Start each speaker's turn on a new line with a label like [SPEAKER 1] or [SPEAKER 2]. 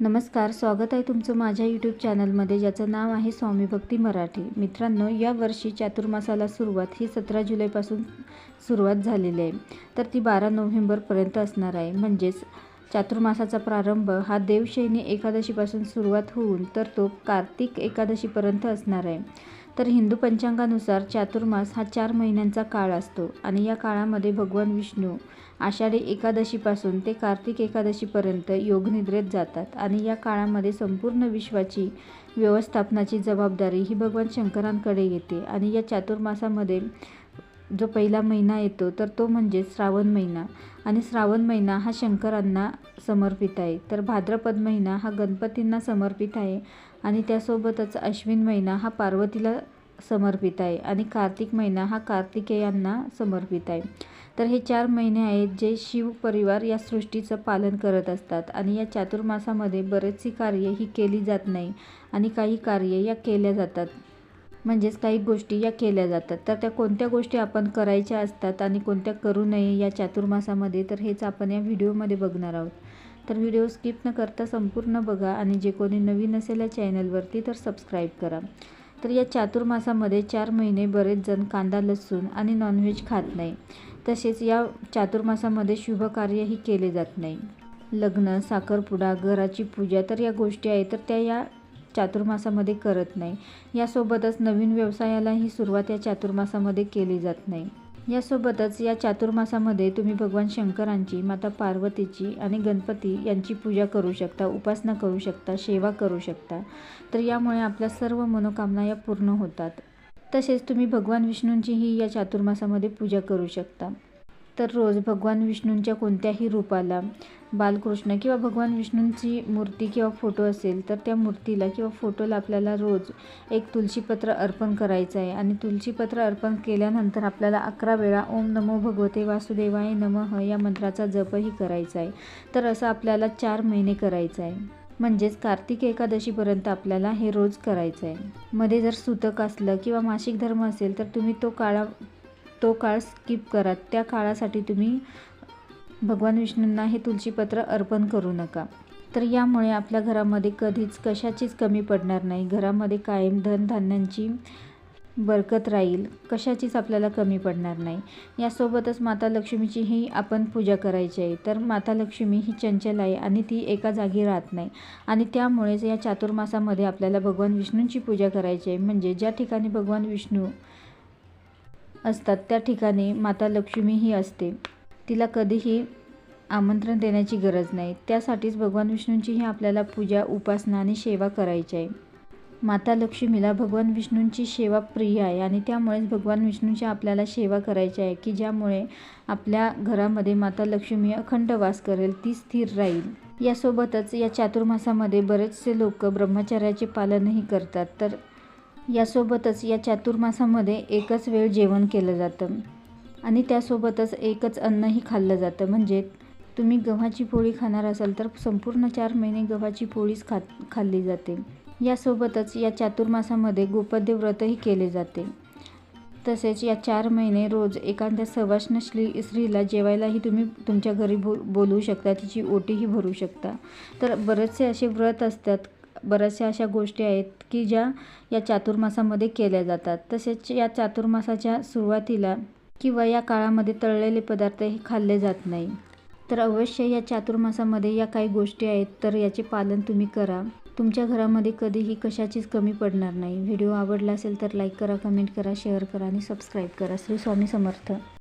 [SPEAKER 1] नमस्कार स्वागत आहे तुमचं माझ्या यूट्यूब चॅनलमध्ये ज्याचं नाव आहे स्वामी भक्ती मराठी. मित्रांनो या वर्षी चातुर्मासाला सुरुवात ही सतरा जुलैपासून सुरुवात झालेली आहे. तर ती बारा नोव्हेंबरपर्यंत असणार आहे. म्हणजेच चातुर्मासाचा प्रारंभ हा देवशयनी एकादशीपासून सुरुवात होऊन तर तो कार्तिक एकादशीपर्यंत असणार आहे. तर हिंदू पंचांगानुसार चातुर्मास हा चार महिन्यांचा काळ असतो आणि या काळामध्ये भगवान विष्णू आषाढी एकादशीपासून ते कार्तिक एकादशीपर्यंत योगनिद्रेत जातात आणि या काळामध्ये संपूर्ण विश्वाची व्यवस्थापनाची जबाबदारी ही भगवान शंकरांकडे येते आणि या चातुर्मासामध्ये जो पहिला महिना येतो तर तो म्हणजे श्रावण महिना. आणि श्रावण महिना हा शंकरांना समर्पित आहे. तर भाद्रपद महिना हा गणपतींना समर्पित आहे. आणि त्यासोबतच अश्विन महिना हा पार्वतीला समर्पित आहे. आणि कार्तिक महिना हा कार्तिकेयांना समर्पित आहे. तर हे चार महिने आहेत जे शिव परिवार या सृष्टीचं पालन करत असतात. आणि या चातुर्मासामध्ये बरेचशी कार्य ही केली जात नाही. आणि काही कार्य या केल्या जातात. म्हणजेच काही गोष्टी या केल्या जातात. तर त्या कोणत्या गोष्टी आपण करायच्या असतात आणि कोणत्या करू नये या चातुर्मासामध्ये तर हेच आपण या व्हिडिओमध्ये बघणार आहोत. तर व्हिडिओ स्किप न करता संपूर्ण बघा आणि जे कोणी नवीन असेल या चॅनलवरती तर सबस्क्राईब करा. तर या चातुर्मासामध्ये चार महिने बरेच जण कांदा लसूण आणि नॉनव्हेज खात नाही. तसेच या चातुर्मासामध्ये शुभकार्यही केले जात नाही. लग्न साखरपुडा घराची पूजा तर या गोष्टी आहेत. तर त्या या चातुर्मासामध्ये करत नाही. यासोबतच नवीन व्यवसायालाही सुरुवात या चातुर्मासामध्ये केली जात नाही. यासोबतच या चातुर्मासामध्ये तुम्ही भगवान शंकरांची माता पार्वतीची आणि गणपती यांची पूजा करू शकता उपासना करू शकता सेवा करू शकता. तर यामुळे आपल्या सर्व मनोकामना या पूर्ण होतात. तसेच तुम्ही भगवान विष्णूंचीही या चातुर्मासामध्ये पूजा करू शकता. तर रोज भगवान विष्णूंच्या कोणत्याही रूपाला बालकृष्ण किंवा भगवान विष्णूंची मूर्ती किंवा फोटो असेल तर त्या मूर्तीला किंवा फोटोला आपल्याला रोज एक तुलसीपत्र अर्पण करायचं आहे. आणि तुलसीपत्र अर्पण केल्यानंतर आपल्याला अकरा वेळा ओम नमो भगवते वासुदेवाय नमः या मंत्राचा जपही करायचा आहे. तर असं आपल्याला चार महिने करायचं आहे. म्हणजेच कार्तिक एकादशीपर्यंत आपल्याला हे रोज करायचं आहे. मध्ये जर सुतक असलं किंवा मासिक धर्म असेल तर तुम्ही तो काळा तो काळ स्किप करा. त्या काळासाठी तुम्ही भगवान विष्णूंना हे तुलसीपत्र अर्पण करू नका. तर यामुळे आपल्या घरामध्ये कधीच कशाचीच कमी पडणार नाही. घरामध्ये कायम धनधान्यांची बरकत राहील. कशाचीच आपल्याला कमी पडणार नाही. यासोबतच माता लक्ष्मीचीही आपण पूजा करायची आहे. तर माता लक्ष्मी ही चंचल आहे आणि ती एका जागी राहत नाही. आणि त्यामुळेच या चातुर्मासामध्ये आपल्याला भगवान विष्णूंची पूजा करायची आहे. म्हणजे ज्या ठिकाणी भगवान विष्णू असतात. त्या ठिकाणी माता लक्ष्मीही असते. तिला कधीही आमंत्रण देण्याची गरज नाही. त्यासाठीच भगवान विष्णूंचीही आपल्याला पूजा उपासना आणि सेवा करायची आहे. माता लक्ष्मीला भगवान विष्णूंची सेवा प्रिय आहे आणि त्यामुळेच भगवान विष्णूंची आपल्याला सेवा करायची आहे की ज्यामुळे आपल्या घरामध्ये माता लक्ष्मी अखंड वास करेल ती स्थिर राहील. यासोबतच या चातुर्मासामध्ये बरेचसे लोक ब्रह्मचर्याचे पालनही करतात. तर यासोबतच या चातुर्मासामध्ये एकच वेळ जेवण केलं जातं. आणि त्यासोबतच एकच अन्नही खाल्लं जातं. म्हणजे तुम्ही गव्हाची पोळी खाणार असाल तर संपूर्ण चार महिने गव्हाची पोळीच खा खाल्ली जाते. यासोबतच या चातुर्मासामध्ये गोपद्य व्रतही केले जाते. तसेच या चार महिने रोज एखाद्या सवाष्ण श्री स्त्रीला जेवायलाही तुम्ही तुमच्या घरी बो बोलवू शकता. तिची ओटीही भरू शकता. तर बरेचसे असे व्रत असतात. बऱ्याचशा अशा गोष्टी आहेत की ज्या या चातुर्मासामध्ये केल्या जातात. तसेच या चातुर्मासाच्या सुरुवातीला किंवा या काळामध्ये तळलेले पदार्थ हे खाल्ले जात नाही. तर अवश्य या चातुर्मासामध्ये या काही गोष्टी आहेत तर याचे पालन तुम्ही करा. तुमच्या घरामध्ये कधीही कशाचीच कमी पडणार नाही. व्हिडिओ आवडला असेल तर लाईक करा कमेंट करा शेअर करा आणि सबस्क्राईब करा. श्री स्वामी समर्थ.